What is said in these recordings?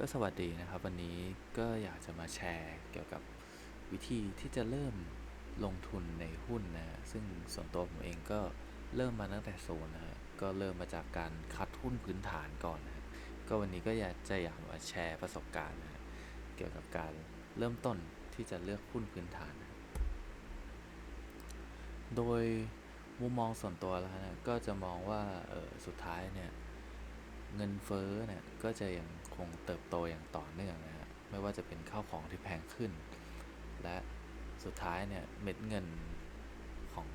ก็สวัสดีนะครับ วันนี้ก็อยากจะมาแชร์เกี่ยวกับวิธีที่จะเริ่มลงทุนในหุ้นนะ ซึ่งส่วนตัวผมเองก็เริ่มมาตั้งแต่ศูนย์นะฮะก็เริ่มมาจากการคัดหุ้นพื้นฐานก่อนนะก็วันนี้ก็อยากจะอยากมาแชร์ประสบการณ์นะเกี่ยวกับการเริ่มต้นที่จะเลือกหุ้นพื้นฐานนะโดยมุมมองส่วนตัวแล้วนะก็จะมองว่าออสุดท้ายเนี่ย เงินเฟ้อเนี่ยก็จะยังคงเติบโตอย่างต่อเนื่องนะฮะไม่ว่าจะเป็นข้าวของที่แพงขึ้น และสุดท้ายเนี่ยเม็ดเงินของ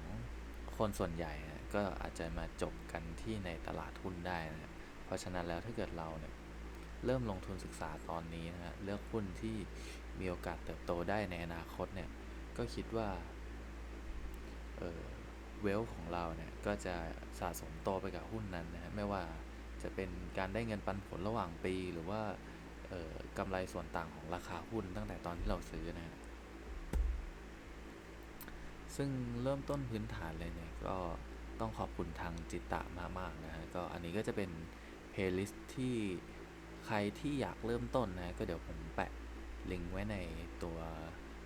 คนส่วนใหญ่นะก็อาจจะมาจบกันที่ในตลาดหุ้นได้นะฮะเพราะฉะนั้นแล้วถ้าเกิดเราเนี่ยเริ่มลงทุนศึกษาตอนนี้นะฮะเลือกหุ้นที่มีโอกาสเติบโตได้ในอนาคตเนี่ยก็คิดว่าเออเวลของเราเนี่ยก็จะสะสมโตไปกับหุ้นนั้นนะฮะไม่ว่า จะเป็นการได้เงินปันผลระหว่างปี หรือว่ากำไรส่วนต่างของราคาหุ้นตั้งแต่ตอนที่เราซื้อนะฮะซึ่งเริ่มต้นพื้นฐานเลยเนี่ยก็ต้องขอบคุณทางจิตตะมากๆนะฮะก็อันนี้ก็จะเป็นเพลย์ลิสต์ที่ใครที่อยากเริ่มต้นนะก็เดี๋ยวผมแปะลิงก์ไว้ในตัว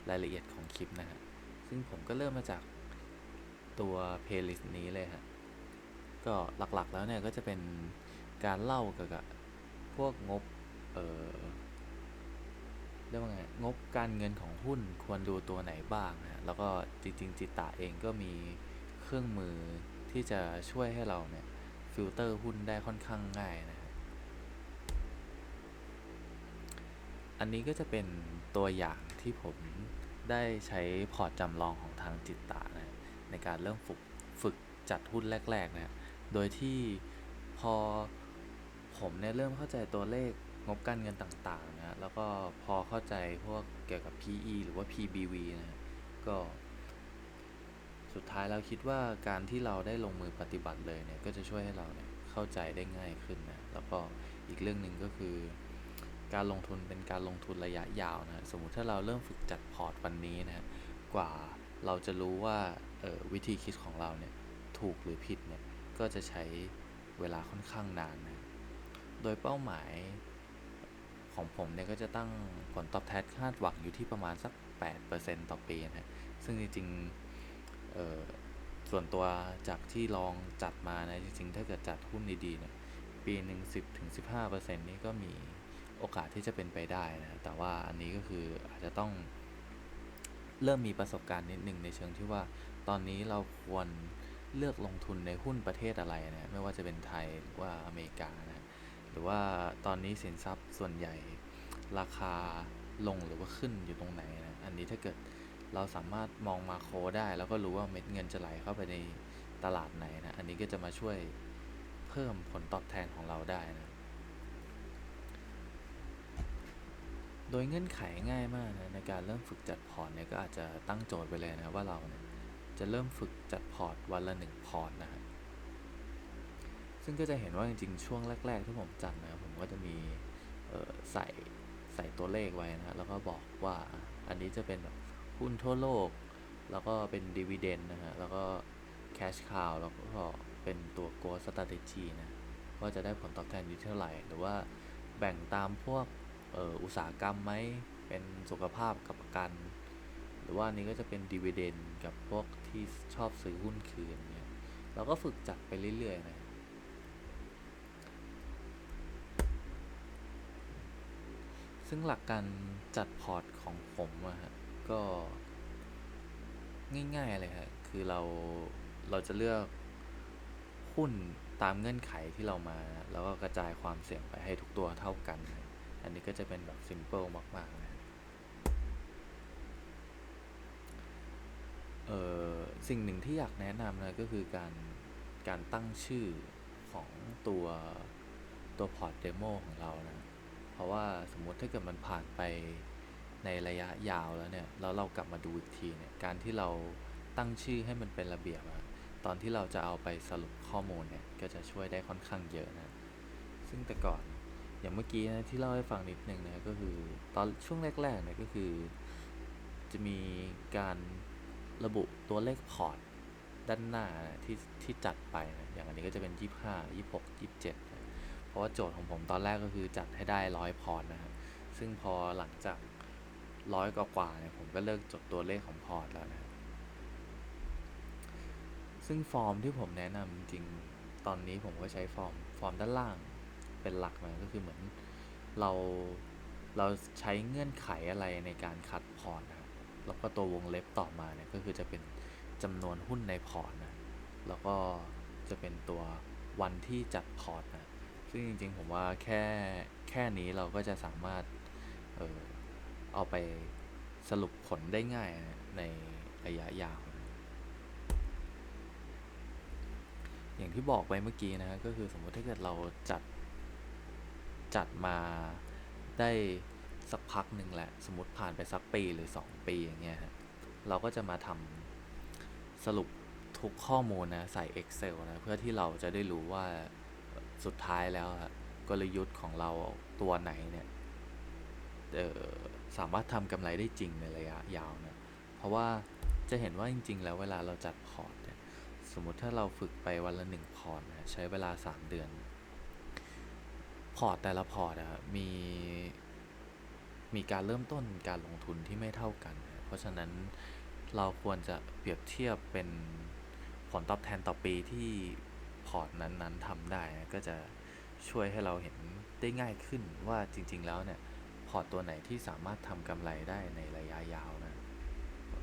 รายละเอียดของคลิปนะฮะซึ่งผมก็เริ่มมาจากตัวเพลย์ลิสต์นี้เลยฮะก็หลักๆแล้วเนี่ยก็จะเป็น การเล่าเกี่ยวกับพวกงบ เออเรียกว่าไงงบการเงินของหุ้นควรดูตัวไหนบ้างนะแล้วก็จริงๆจิตตาเองก็มีเครื่องมือที่จะช่วยให้เราเนี่ยฟิลเตอร์หุ้นได้ค่อนข้างง่ายนะฮะอันนี้ก็จะเป็นตัวอย่างที่ผมได้ใช้พอร์ตจำลองของทางจิตตานะในการเริ่มฝึกฝึกจัดหุ้นแรกๆนะโดยที่พอ ผมเนี่ยเริ่มเข้าใจตัวเลขงบการเงินต่างๆนะแล้วก็พอเข้าใจพวกเกี่ยวกับ PE หรือว่า PBV นะก็ สุดท้ายเราคิดว่าการที่เราได้ลงมือปฏิบัติเลยเนี่ยก็จะช่วยให้เราเนี่ยเข้าใจได้ง่ายขึ้นนะแล้วก็อีกเรื่องหนึ่งก็คือ การลงทุนเป็นการลงทุนระยะยาวนะสมมุติถ้าเราเริ่มฝึกจัดพอร์ตวันนี้นะกว่าเราจะรู้ว่าวิธีคิดของเราเนี่ยถูกหรือผิดเนี่ยก็จะใช้เวลาค่อนข้างนานนะ โดยเป้าหมายของผมเนี่ยก็จะตั้งผลตอบแทนคาดหวังอยู่ที่ประมาณสัก 8%ต่อปีนะซึ่งจริงๆส่วนตัวจากที่ลองจัดมานะจริงๆ ถ้าเกิดจัดหุ้นดีๆเนี่ยปีหนึ่ง10ถึง15%นี้ก็มีโอกาสที่จะเป็นไปได้นะแต่ว่าอันนี้ก็คืออาจจะต้องเริ่มมีประสบการณ์นิดหนึ่งในเชิงที่ว่าตอนนี้เราควรเลือกลงทุนในหุ้นประเทศอะไรนะ ไม่ว่าจะเป็นไทยหรือว่าอเมริกานะ รือว่าตอนนี้สินทรัพย์ส่วนใหญ่ราคาลงหรือว่าขึ้นอยู่ตรงไหนนะ อันนี้ถ้าเกิดเราสามารถมองมาโคได้ แล้วก็รู้ว่าเม็ดเงินจะไหลเข้าไปในตลาดไหนนะ อันนี้ก็จะมาช่วยเพิ่มผลตอบแทนของเราได้นะ โดยเงื่อนไขง่ายมากนะในการเริ่มฝึกจัดพอร์ตเนี่ยก็อาจจะตั้งโจทย์ไปเลยนะว่าเราเนี่ยจะเริ่มฝึกจัดพอร์ตวันละหนึ่งพอร์ตนะฮะ ซึ่งก็จะเห็นว่าจริงๆ ช่วงแรก ๆ ที่ผมจัดนะผมก็จะมีใส่ใส่ตัวเลขไว้นะแล้วก็บอกว่าอันนี้จะเป็นหุ้นทั่วโลก แล้วก็เป็นดีเวเดนนะฮะ แล้วก็แคชคาวแล้วก็เป็นตัวโกลสต r a t e g y นะ ว่าจะได้ผลตอบแทนอยู่เท่าไหร่ หรือว่าแบ่งตามพวกอุตสาหกรรมไหม เป็นสุขภาพกับประกันรือว่านี้ก็จะเป็นดีเวเดนกับพวกที่ชอบซื้อหุ้นคืนเนี่ยเราก็ฝึกจัดไปเรื่อยๆนะ ซึ่งหลักการจัดพอร์ตของผมอะฮะก็ง่ายๆเลยครับคือเราเราจะเลือกหุ้นตามเงื่อนไขที่เรามา แล้วก็กระจายความเสี่ยงไปให้ทุกตัวเท่ากัน อันนี้ก็จะเป็นแบบซิมเปิลมากๆนะเออสิ่งหนึ่งที่อยากแนะนำนะก็คือการการตั้งชื่อของตัวตัวพอร์ตเดโมของเรานะ เพราะว่าสมมุติถ้าเกิดมันผ่านไปในระยะยาวแล้วเนี่ยแล้วเรากลับมาดูอีกทีเนี่ยการที่เราตั้งชื่อให้มันเป็นระเบียบอะตอนที่เราจะเอาไปสรุปข้อมูลเนี่ยก็จะช่วยได้ค่อนข้างเยอะนะซึ่งแต่ก่อนอย่างเมื่อกี้นะที่เล่าให้ฟังนิดนึงนะก็คือตอนช่วงแรกๆเนี่ยก็คือ จะมีการระบุตัวเลขพอร์ตด้านหน้าที่ที่จัดไปนะอย่างอันนี้ก็จะเป็น 25 26 27 ราะว่าโจทย์ของผมตอนแรกก็คือจัดให้ได้ร้อยพอร์ตนะครับ ซึ่งพอหลังจากร้อยกว่าเนี่ยผมก็เลิกจดตัวเลขของพอร์ตแล้วนะซึ่งฟอร์มที่ผมแนะนำจริงตอนนี้ผมก็ใช้ฟอร์มฟอร์มด้านล่างเป็นหลักนะก็คือเหมือนเราเราใช้เงื่อนไขอะไรในการคัดพอร์ตนะแล้วก็ตัววงเล็บต่อมาเนี่ยก็คือจะเป็นจำนวนหุ้นในพอร์ตนะแล้วก็จะเป็นตัววันที่จัดพอร์ตนะ ซึ่งจริงๆ ผมว่าแค่แค่นี้เราก็จะสามารถเออเอาไปสรุปผลได้ง่ายในระยะยาว อย่างที่บอกไปเมื่อกี้นะ ก็คือสมมติถ้าเกิดเราจัดจัดมาได้สักพักหนึ่งแหละ สมมติผ่านไปสักปีหรือ 2 ปีอย่างเงี้ยเราก็จะมาทำสรุปทุกข้อมูลนะใส่ Excel นะ เพื่อที่เราจะได้รู้ว่า สุดท้ายแล้วอะกลยุทธ์ของเราตัวไหนเนี่ยสามารถทำกำไรได้จริงในระยะยาวนะเพราะว่าจะเห็นว่าจริง ๆ แล้วเวลาเราจัดพอร์ตเนี่ยสมมติถ้าเราฝึกไปวันละหนึ่งพอร์ตนะใช้เวลา 3 เดือน พอร์ตแต่ละพอร์ตอะมีมีการเริ่มต้นการลงทุนที่ไม่เท่ากัน เพราะฉะนั้นเราควรจะเปรียบเทียบเป็นผลตอบแทนต่อปีที่ พอร์ตนั้นๆทำได้นะก็จะช่วยให้เราเห็นได้ง่ายขึ้นว่าจริง ๆ แล้วเนี่ยพอร์ตตัวไหนที่สามารถทำกำไรได้ในระยะยาวนะ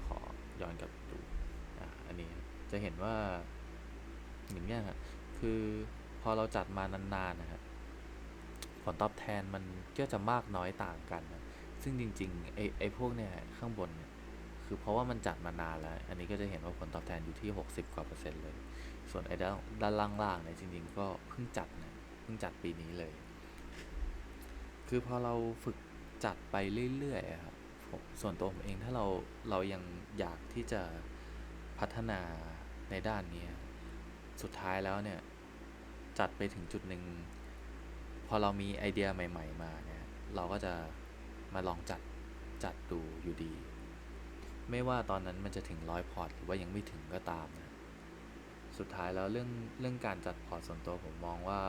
ขอย้อนกลับดูอันนี้จะเห็นว่าอย่างเงี้ยฮะคือพอเราจัดมานานๆนะครับผลตอบแทนมันก็จะมากน้อยต่างกันนะซึ่งจริงๆไอ้ไอ้พวกเนี่ยข้างบนเนี่ยคือเพราะว่ามันจัดมานานแล้ว อันนี้ก็จะเห็นว่าผลตอบแทนอยู่ที่ 60 กว่าเปอร์เซ็นต์เลย ส่วนไอ้ด้านด้านล่างๆเนี่ยจริงๆก็เพิ่งจัดนะเพิ่งจัดปีนี้เลย คือพอเราฝึกจัดไปเรื่อยๆครับผมส่วนตัวผมเองถ้าเราเรายังอยากที่จะพัฒนาในด้านนี้สุดท้ายแล้วเนี่ยจัดไปถึงจุดหนึ่งพอเรามีไอเดียใหม่ ๆ มาเนี่ยเราก็จะมาลองจัดจัดดูอยู่ดี ไม่ว่าตอนนั้นมันจะถึงร้อยพอร์ตหรือว่ายังไม่ถึงก็ตามนะ สุดท้ายแล้วเรื่องเรื่องการจัดพอร์ตส่วนตัวผมมองว่า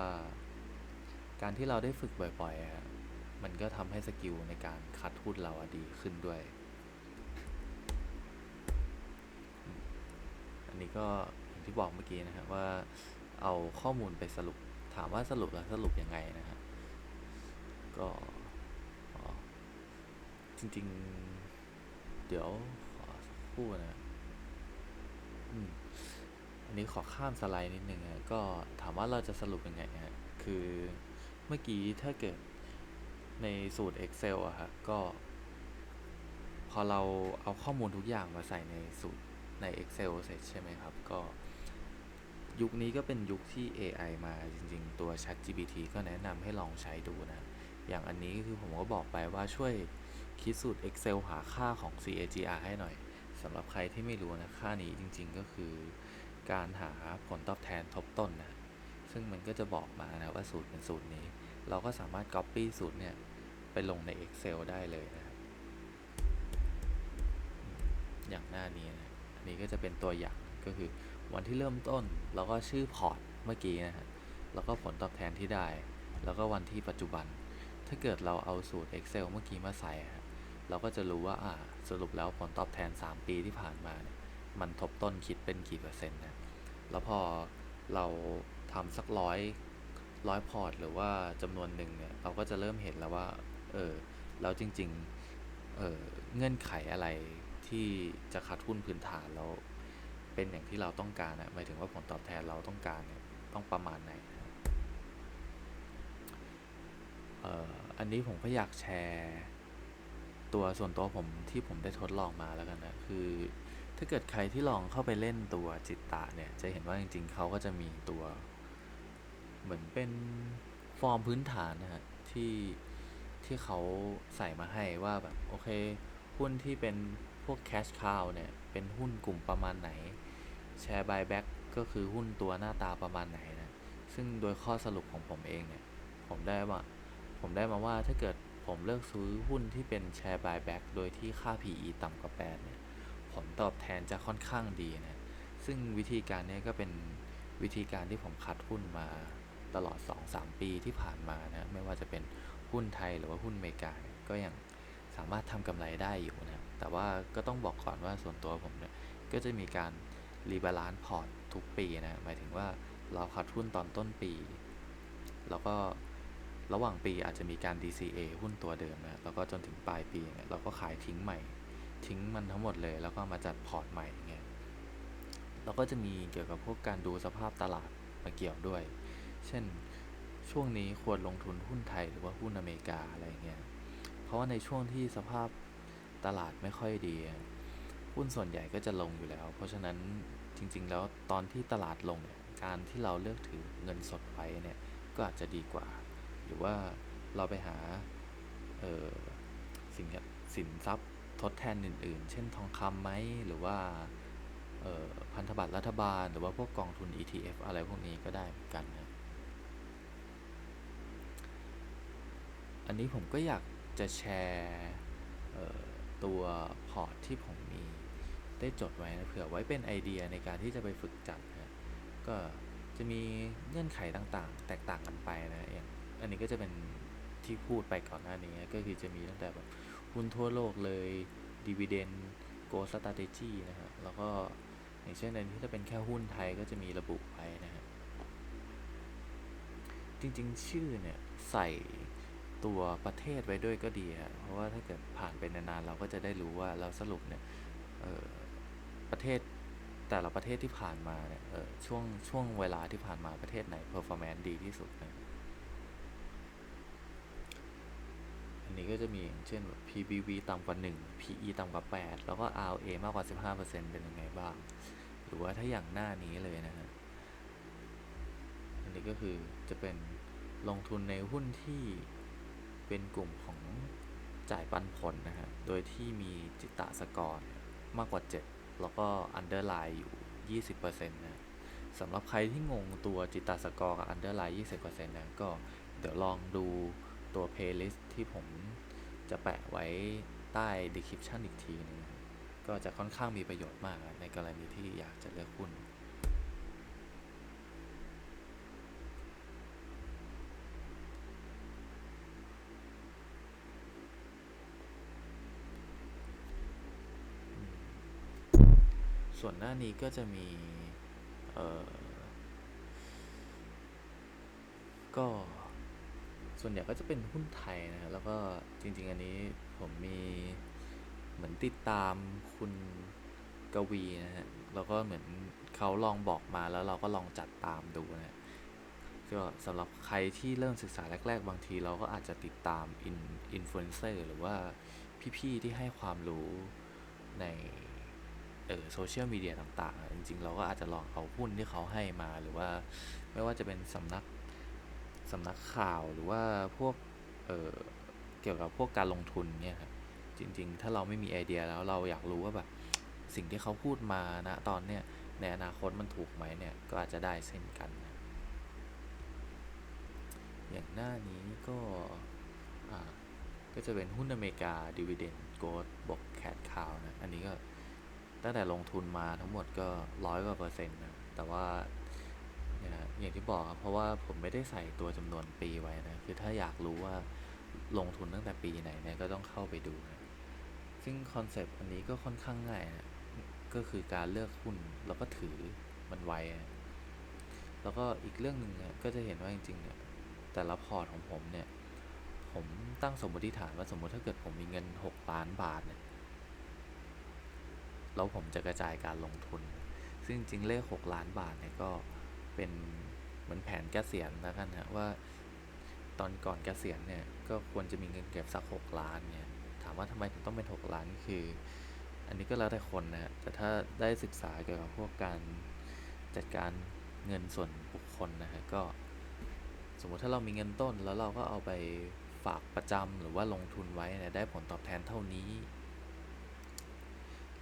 การที่เราได้ฝึกบ่อยๆอะมันก็ทำให้สกิลในการคัดหุ้นเราดีขึ้นด้วย อันนี้ก็อย่างที่บอกเมื่อกี้นะครับว่าเอาข้อมูลไปสรุปถามว่าสรุปแล้วสรุปยังไงนะฮะก็จริง ๆ เดี๋ยว ขอสักครู่นะอืม นนี้ขอข้ามสไลด์นิดนึงอะก็ถามว่าเราจะสรุปยังไงฮะคือเมื่อกี้ถ้าเกิดในสูตร Excel อะฮะก็ พอเราเอาข้อมูลทุกอย่างมาใส่ในสูตรใน Excel เสร็จใช่ไหมครับ ก็ยุคนี้ก็เป็นยุคที่ AI มาจริงๆ ตัว ChatGPT ก็แนะนำให้ลองใช้ดูนะ อย่างอันนี้คือผมก็บอกไปว่าช่วยคิดสูตร Excel หาค่าของ CAGR ให้หน่อยสำหรับใครที่ไม่รู้นะ ค่านี้จริงๆก็คือ การหาผลตอบแทนทบต้นนะซึ่งมันก็จะบอกมานะว่าสูตรเป็นสูตรนี้ เราก็สามารถ Copy สูตรเนี่ยไปลงใน Excel ได้เลยนะครับอย่างหน้านี้นะอันนี้ก็จะเป็นตัวอย่างก็คือวันที่เริ่มต้นแล้วก็ชื่อพอร์ตเมื่อกี้นะฮะแล้วก็ผลตอบแทนที่ได้ แล้วก็วันที่ปัจจุบัน ถ้าเกิดเราเอาสูตร Excel เมื่อกี้มาใส่ฮะเราก็จะรู้ว่าอ่าสรุปแล้วผลตอบแทน 3 ปีที่ผ่านมาเนี่ย มันทบต้นคิดเป็นกี่เปอร์เซ็นต์นะแล้วพอเราทำสักร้อยร้อยพอร์ตหรือว่าจำนวนหนึ่งเนี่ยเราก็จะเริ่มเห็นแล้วว่าเออแล้วจริงๆเออเงื่อนไขอะไรที่จะคัดหุ้นพื้นฐานเราเป็นอย่างที่เราต้องการนะหมายถึงว่าผลตอบแทนเราต้องการเนี่ยต้องประมาณไหนเอ่ออันนี้ผมก็อยากแชร์ ตัวส่วนตัวผมที่ผมได้ทดลองมาแล้วกันนะ คือ ถ้าเกิดใครที่ลองเข้าไปเล่นตัวจิตตะเนี่ย จะเห็นว่าจริง ๆ เขาก็จะมีตัว เหมือนเป็นฟอร์มพื้นฐานนะฮะที่ที่เขาใส่มาให้ว่าแบบ โอเค หุ้นที่เป็นพวก cash cow เนี่ย เป็นหุ้นกลุ่มประมาณไหน share buyback ก็คือหุ้นตัวหน้าตาประมาณไหนนะ ซึ่งโดยข้อสรุปของผมเองเนี่ย ผมได้ว่าผมได้มาว่าถ้าเกิดผมเลือกซื้อหุ้นที่เป็น share buyback โดยที่ค่า PE ต่ำกว่า8เนี่ย ผลตอบแทนจะค่อนข้างดีนะ ซึ่งวิธีการนี้ก็เป็นวิธีการที่ผมคัดหุ้นมาตลอด 2-3 ปีที่ผ่านมานะ ไม่ว่าจะเป็นหุ้นไทยหรือว่าหุ้นอเมริกา ก็ยังสามารถทำกำไรได้อยู่นะ แต่ว่าก็ต้องบอกก่อนว่าส่วนตัวผมเนี่ย ก็จะมีการรีบาลานซ์พอร์ตทุกปีนะ หมายถึงว่าเราขาดทุนตอนต้นปี แล้วก็ระหว่างปีอาจจะมีการ DCA หุ้นตัวเดิมนะ แล้วก็จนถึงปลายปีเนี่ยเราก็ขายทิ้งใหม่ ทิ้งมันทั้งหมดเลยแล้วก็มาจัดพอร์ตใหม่เงี้ยเราก็จะมีเกี่ยวกับพวกการดูสภาพตลาดมาเกี่ยวด้วย เช่นช่วงนี้ควรลงทุนหุ้นไทยหรือว่าหุ้นอเมริกาอะไรเงี้ย เพราะว่าในช่วงที่สภาพตลาดไม่ค่อยดี หุ้นส่วนใหญ่ก็จะลงอยู่แล้ว เพราะฉะนั้นจริง ๆ แล้วตอนที่ตลาดลงเนี่ยการที่เราเลือกถือเงินสดไว้เนี่ยก็อาจจะดีกว่า หรือว่าเราไปหาออสินสินทรัพย์ ทดแทนอื่น ๆ เช่นทองคำไหมหรือว่าพันธบัตรรัฐบาล หรือว่าพวกกองทุน ETF อะไรพวกนี้ก็ได้เหมือนกันนะอันนี้ผมก็อยากจะแชร์ตัวพอร์ตที่ผมมีได้จดไว้นะเผื่อไว้เป็นไอเดียในการที่จะไปฝึกจัดนะก็จะมีเงื่อนไขต่างๆ แตกต่างกันไปนะอย่างอันนี้ก็จะเป็นที่พูดไปก่อนหน้านี้ก็คือจะมีตั้งแต่แบบ หุ้นทั่วโลกเลย Dividend Growth Strategy นะฮะแล้วก็อย่างเช่นอันที่ถ้าเป็นแค่หุ้นไทยก็จะมีระบุไว้นะฮะจริงๆ ชื่อเนี่ยใส่ตัวประเทศไว้ด้วยก็ดีฮะเพราะว่าถ้าเกิดผ่านไปนานๆเราก็จะได้รู้ว่าเราสรุปเนี่ยออประเทศแต่ละประเทศที่ผ่านมาเนี่ยออช่วงช่วงเวลาที่ผ่านมาประเทศไหน performance ดีที่สุดนะ อั นี้ก็จะมีเช่นแบบ PBV ต่ำกว่า 1 PE ต่ำกว่า 8 แล้วก็ ROA มากกว่า 15%เป็นยังไงบ้าง หรือว่าถ้าอย่างหน้านี้เลยนะฮะ อันนี้ก็คือจะเป็นลงทุนในหุ้นที่เป็นกลุ่มของจ่ายปันผลนะฮะ โดยที่มีจิตตสกอร์มากกว่า 7 แล้วก็ underline อยู่ 20%นะสำหรับใครที่งงตัวจิตตสกอร์กับ underline 20%นะก็เดี๋ยวลองดู ตัว playlist ที่ผมจะแปะไว้ใต้ description อีกทีหนึงก็จะค่อนข้างมีประโยชน์มากในกรณีที่อยากจะเลือกหุ้นส่วนหน้านี้ก็จะมี เอ่อ ก็ ส่วนใหญ่ก็จะเป็นหุ้นไทยนะแล้วก็จริง ๆ อันนี้ผมมีเหมือนติดตามคุณกวีนะฮะแล้วก็เหมือนเขาลองบอกมาแล้วเราก็ลองจัดตามดูนะก็สำหรับใครที่เริ่มศึกษาแรก ๆ บางทีเราก็อาจจะติดตามอินอินฟลูเอนเซอร์หรือว่าพี่ ๆ ที่ให้ความรู้ในเออโซเชียลมีเดียต่าง ๆ จริง ๆ เราก็อาจจะลองเอาหุ้นที่เขาให้มาหรือว่าไม่ว่าจะเป็นสำนัก สำนักข่าวหรือว่าพวกเเกี่ยวกับพวกการลงทุนเนี่ยครับจริง ๆ ถ้าเราไม่มีไอเดียแล้วเราอยากรู้ว่าแบบสิ่งที่เขาพูดมานะตอนเนี้ยในอนาคตมันถูกไหมเนี่ยก็อาจจะได้เช่นกันนะอย่างหน้านี้ก็ก็จะเป็นหุ้นอเมริกา Dividend Growth บวก Cash Cow นะ อันนี้ก็ตั้งแต่ลงทุนมาทั้งหมดก็ร้อยกว่าเปอร์เซ็นต์นะ แต่ว่า เนี่ยฮะอย่างที่บอกครับเพราะว่าผมไม่ได้ใส่ตัวจำนวนปีไว้นะคือถ้าอยากรู้ว่าลงทุนตั้งแต่ปีไหนเนี่ยก็ต้องเข้าไปดูนะซึ่งคอนเซปต์อันนี้ก็ค่อนข้างง่ายนะก็คือการเลือกหุ้นแล้วก็ถือมันไว้นะแล้วก็อีกเรื่องหนึ่งเนี่ยก็จะเห็นว่าจริงๆเนี่ยแต่ละพอร์ตของผมเนี่ยผมตั้งสมมติฐานว่าสมมติถ้าเกิดผมมีเงิน 6 ล้านบาทเนี่ยแล้วผมจะกระจายการลงทุน ซึ่งจริงเลข 6 ล้านบาทเนี่ยก็ เป็นเหมือนแผนเกษียณแล้วกันนะว่าตอนก่อนเกษียณเนี่ยก็ควรจะมีเงินเก็บสัก 6 ล้านเนี่ยถามว่าทำไมถึงต้องเป็น 6 ล้านคือ อันนี้ก็แล้วแต่คนนะฮะแต่ถ้าได้ศึกษาเกี่ยวกับพวกการจัดการเงินส่วนบุคคลนะฮะก็ สมมติถ้าเรามีเงินต้นแล้วเราก็เอาไปฝากประจำหรือว่าลงทุนไว้เนี่ยได้ผลตอบแทนเท่านี้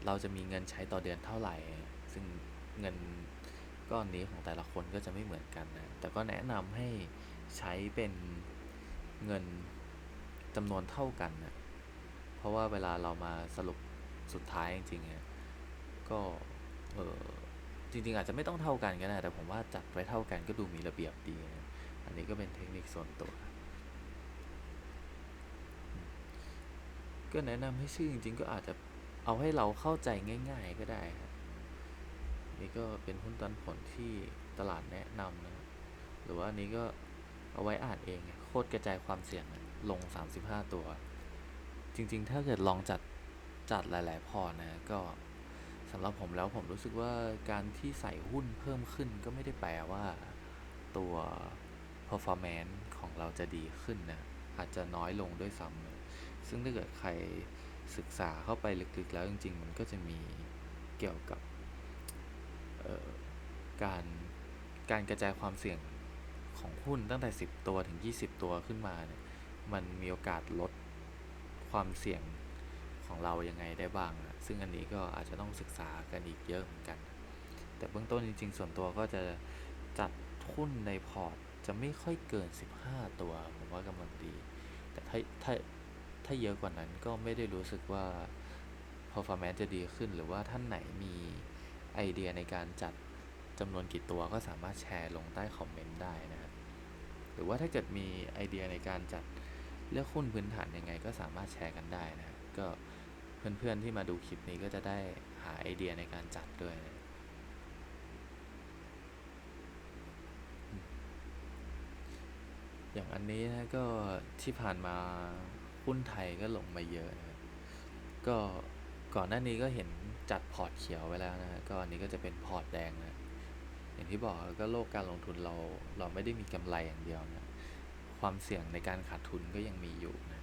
เราจะมีเงินใช้ต่อเดือนเท่าไหร่ ซึ่งเงิน ก้อนนี้ของแต่ละคนก็จะไม่เหมือนกันนะ แต่ก็แนะนำให้ใช้เป็นเงินจำนวนเท่ากันนะ เพราะว่าเวลาเรามาสรุปสุดท้ายจริงๆเนี่ยก็เออจริง ๆ อาจจะไม่ต้องเท่ากันก็ได้แต่ผมว่าจัดไว้เท่ากันก็ดูมีระเบียบดีนะอันนี้ก็เป็นเทคนิคส่วนตัว ก็แนะนำให้ชื่อจริง ๆ ก็อาจจะเอาให้เราเข้าใจง่าย ๆ ก็ได้ครับ นี่ก็เป็นหุ้นตันผลที่ตลาดแนะนำนะหรือว่าอันนี้ก็เอาไว้อ่านเองโคตรกระจายความเสี่ยงลง 35 ตัว จริงๆ ถ้าเกิดลองจัดจัดหลาย ๆ พอร์ตนะก็สำหรับผมแล้วผมรู้สึกว่าการที่ใส่หุ้นเพิ่มขึ้นก็ไม่ได้แปลว่าตัว performance ของเราจะดีขึ้นนะอาจจะน้อยลงด้วยซ้ำซึ่งถ้าเกิดใครศึกษาเข้าไปลึกๆแล้วจริง ๆ มันก็จะมีเกี่ยวกับ การการกระจายความเสี่ยงของหุ้นตั้งแต่ 10 ตัวถึง 20 ตัวขึ้นมาเนี่ยมันมีโอกาสลดความเสี่ยงของเรายังไงได้บ้างนะซึ่งอันนี้ก็อาจจะต้องศึกษากันอีกเยอะเหมือนกัน แต่เบื้องต้นจริง ๆ ส่วนตัวก็จะจัดหุ้นในพอร์ตจะไม่ค่อยเกิน 15 ตัว ผมว่ากำลังดี แต่ถ้าถ้าถ้าเยอะกว่านั้นก็ไม่ได้รู้สึกว่า performance จะดีขึ้นหรือว่าท่านไหนมี ไอเดียในการจัดจำนวนกี่ตัวก็สามารถแชร์ลงใต้คอมเมนต์ได้นะครับหรือว่าถ้าเกิดมีไอเดียในการจัดเลือกหุ้นพื้นฐานยังไงก็สามารถแชร์กันได้นะก็เพื่อนๆที่มาดูคลิปนี้ก็จะได้หาไอเดียในการจัดด้วยนะอย่างอันนี้นะก็ที่ผ่านมาหุ้นไทยก็ลงมาเยอะนะก็ก่อนหน้านี้ก็เห็น จัดพอร์ตเขียวไว้แล้วนะก็อันนี้ก็จะเป็นพอร์ตแดงนะอย่างที่บอกก็โลกการลงทุนเราเราไม่ได้มีกำไรอย่างเดียวนะความเสี่ยงในการขาดทุนก็ยังมีอยู่นะ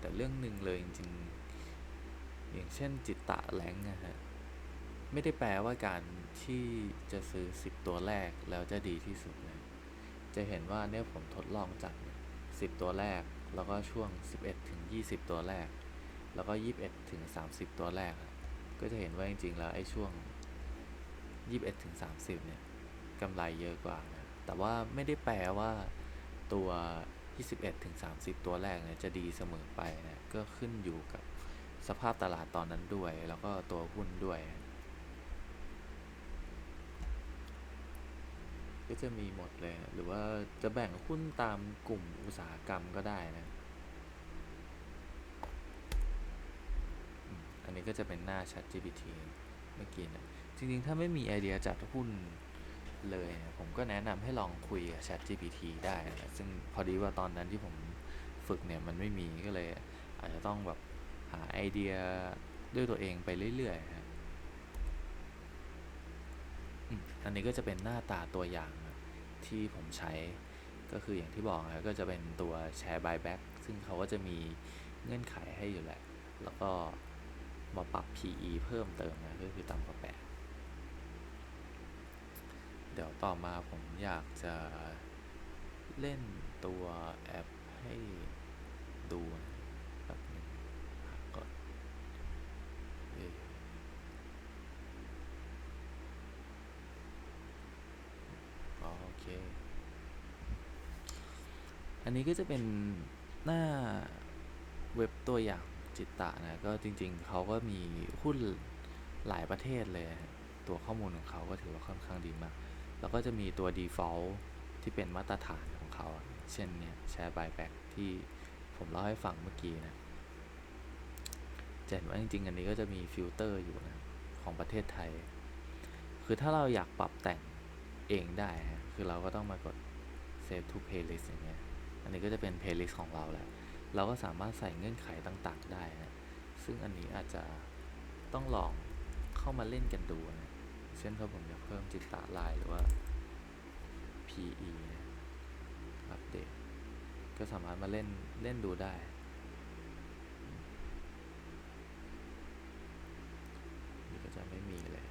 แต่เรื่องหนึ่งเลยจริงๆอย่างเช่นจิตตะแรงนะฮะไม่ได้แปลว่าการที่จะซื้อ 10 ตัวแรกแล้วจะดีที่สุดนะจะเห็นว่าเนี่ยผมทดลองจัด10 ตัวแรก แล้วก็ช่วง 11 ถึง 20 ตัวแรก แล้วก็ 21 ถึง 30 ตัวแรก ก็จะเห็นว่าจริงๆ แล้วไอ้ช่วง 21ถึง30 เนี่ยกำไรเยอะกว่านะ แต่ว่าไม่ได้แปลว่าตัว 21ถึง30 ตัวแรกเนี่ยจะดีเสมอไปนะ ก็ขึ้นอยู่กับสภาพตลาดตอนนั้นด้วย แล้วก็ตัวหุ้นด้วย ก็จะมีหมดเลยหรือว่าจะแบ่งหุ้นตามกลุ่มอุตสาหกรรมก็ได้นะ อั นนี้ก็จะเป็นหน้า ChatGPT เมื่อกี้นะจริงๆ ถ้าไม่มีไอเดียจัดหุ้นเลยนะผมก็แนะนำให้ลองคุยกับ ChatGPT ได้นะซึ่งพอดีว่าตอนนั้นที่ผมฝึกเนี่ยมันไม่มีก็เลยอาจจะต้องแบบหาไอเดียด้วยตัวเองไปเรื่อยๆครับอันนี้ก็จะเป็นหน้าตาตัวอย่างที่ผมใช้ก็คืออย่างที่บอกนะก็จะเป็นตัวแชร์ buyback ซึ่งเขาก็จะมีเงื่อนไขให้อยู่แหละ แล้วก็ มาปรับ PE เพิ่มเติมนะก็คือต่ำกว่าแปดเดี๋ยวต่อมาผมอยากจะเล่นตัวแอปให้ดูแบบนึงก่อนโอเค อันนี้ก็จะเป็นหน้าเว็บตัวอย่าง จิตตะนะก็จริง ๆเขาก็มีหุ้นหลายประเทศเลย ตัวข้อมูลของเขาก็ถือว่าค่อนข้างดีมาก แล้วก็จะมีตัว default ที่เป็นมาตรฐานของเขา เช่นเนี่ยแชร์ buyback ที่ผมเล่าให้ฟังเมื่อกี้นะจะเห็นว่าจริงๆ อันนี้ก็จะมีฟิลเตอร์อยู่นะของประเทศไทย คือถ้าเราอยากปรับแต่งเองได้ คือเราก็ต้องมากด save to playlist อย่างเงี้ย อันนี้ก็จะเป็น playlist ของเราแหล้ว เราก็สามารถใส่เงื่อนไขต่างๆได้นะซึ่งอันนี้อาจจะต้องลองเข้ามาเล่นกันดูนะเช่นถ้าผมอยากเพิ่มจิตตาลายหรือว่า PE อัปเดตก็สามารถมาเล่นเล่นดูได้ นี่ก็จะไม่มีเลย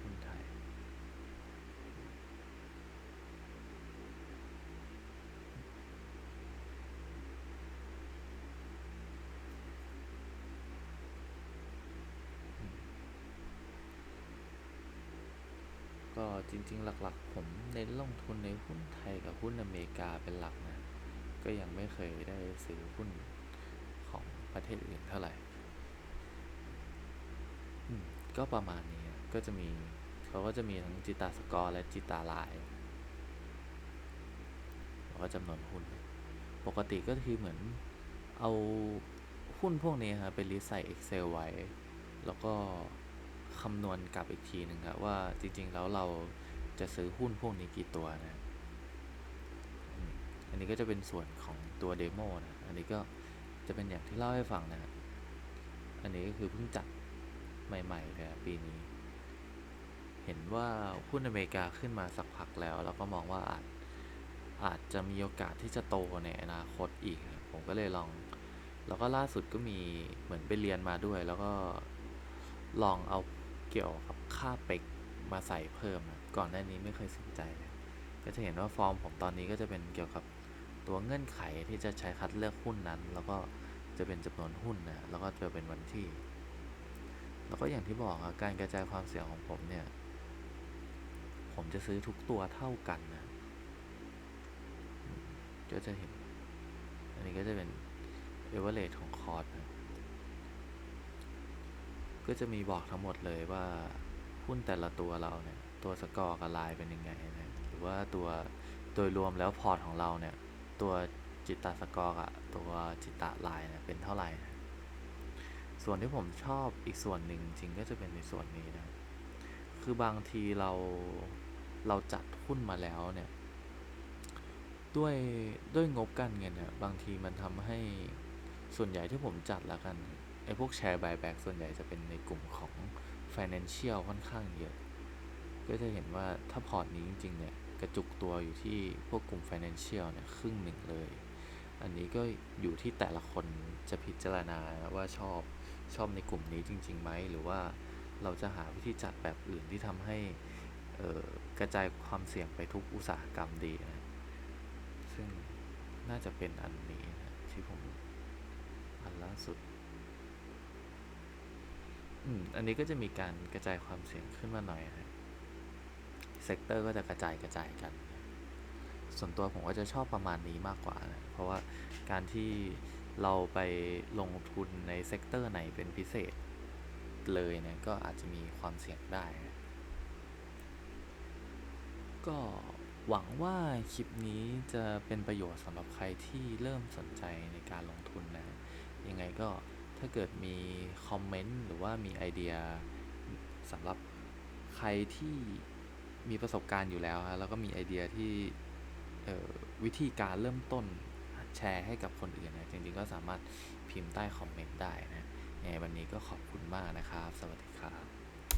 หุ้นไทยก็ จริง ๆ หลักๆ ผมเน้นลงทุนในหุ้นไทยกับหุ้นอเมริกาเป็นหลักนะ ก็ยังไม่เคยได้ซื้อหุ้นของประเทศอื่นเท่าไหร่ก็ประมาณนี้ก็จะมีเขาก็จะมีทั้งจิตาสกอร์และจิตาลายแล้วก็จำนวนหุ้น ปกติก็คือเหมือนเอาหุ้นพวกนี้ครับไปลิสต์ใส่ Excel ไว้ แล้วก็ คำนวณกลับอีกทีหนึ่งครับว่าจริง ๆ แล้วเราจะซื้อหุ้นพวกนี้กี่ตัวนะ อันนี้ก็จะเป็นส่วนของตัวเดโมนะ อันนี้ก็จะเป็นอย่างที่เล่าให้ฟังนะอันนี้ก็คือเพิ่งจัดใหม่ๆเลยอะปีนี้ เห็นว่าหุ้นอเมริกาขึ้นมาสักพักแล้ว แล้วก็มองว่าอาจอาจจะมีโอกาสที่จะโตในอนาคตอีกครับผมก็เลยลอง แล้วก็ล่าสุดก็มีเหมือนไปเรียนมาด้วย แล้วก็ลองเอา เกี่ยวกับค่าเป็กมาใส่เพิ่มนะก่อนหน้านี้ไม่เคยสนใจเลยก็จะเห็นว่าฟอร์มผมตอนนี้ก็จะเป็นเกี่ยวกับตัวเงื่อนไขที่จะใช้คัดเลือกหุ้นนั้น แล้วก็จะเป็นจำนวนหุ้นนะแล้วก็จะเป็นวันที่ แล้วก็อย่างที่บอกอะการกระจายความเสี่ยงของผมเนี่ย ผมจะซื้อทุกตัวเท่ากันนะก็จะเห็น อันนี้ก็จะเป็นเอเวอเรของคอร์ส ก็จะมีบอกทั้งหมดเลยว่าหุ้นแต่ละตัวเราเนี่ยตัวสกอร์กับลายเป็นยังไงนะหรือว่าตัวโดยรวมแล้วพอร์ตของเราเนี่ยตัวจิตตสกอร์กับตัวจิตตลายเนี่ยเป็นเท่าไหร่นะส่วนที่ผมชอบอีกส่วนหนึ่งจริงก็จะเป็นในส่วนนี้นะคือบางทีเราเราจัดหุ้นมาแล้วเนี่ยด้วยด้วยงบการเงินเนี่ยบางทีมันทำให้ส่วนใหญ่ที่ผมจัดแล้วกัน ไอ้พวกแชร์บายแบ็กส่วนใหญ่จะเป็นในกลุ่มของ Financial ค่อนข้างเยอะ ก็จะเห็นว่าถ้าพอร์ตนี้จริง ๆ เนี่ย กระจุกตัวอยู่ที่พวกกลุ่ม Financial เนี่ย ครึ่งหนึ่งเลย อันนี้ก็อยู่ที่แต่ละคนจะพิจารณาว่าชอบชอบในกลุ่มนี้จริงๆไหม หรือว่าเราจะหาวิธีจัดแบบอื่นที่ทำให้กระจายความเสี่ยงไปทุกอุตสาหกรรมดีนะ ซึ่งน่าจะเป็นอันนี้นะที่ผมอันล่าสุด อันนี้ก็จะมีการกระจายความเสี่ยงขึ้นมาหน่อยนะเซกเตอร์ก็จะกระจายกระจายกัน ส่วนตัวผมก็จะชอบประมาณนี้มากกว่านะ เพราะว่าการที่เราไปลงทุนในเซกเตอร์ไหนเป็นพิเศษเลยเนี่ยก็อาจจะมีความเสี่ยงได้นะก็หวังว่าคลิปนี้จะเป็นประโยชน์สำหรับใครที่เริ่มสนใจในการลงทุนนะ ยังไงก็ ถ้าเกิดมีคอมเมนต์หรือว่ามีไอเดียสำหรับใครที่มีประสบการณ์อยู่แล้วฮะแล้วก็มีไอเดียที่วิธีการเริ่มต้นแชร์ให้กับคนอื่นนะจริงๆก็สามารถพิมพ์ใต้คอมเมนต์ได้นะยังไงวันนี้ก็ขอบคุณมากนะครับ สวัสดีครับ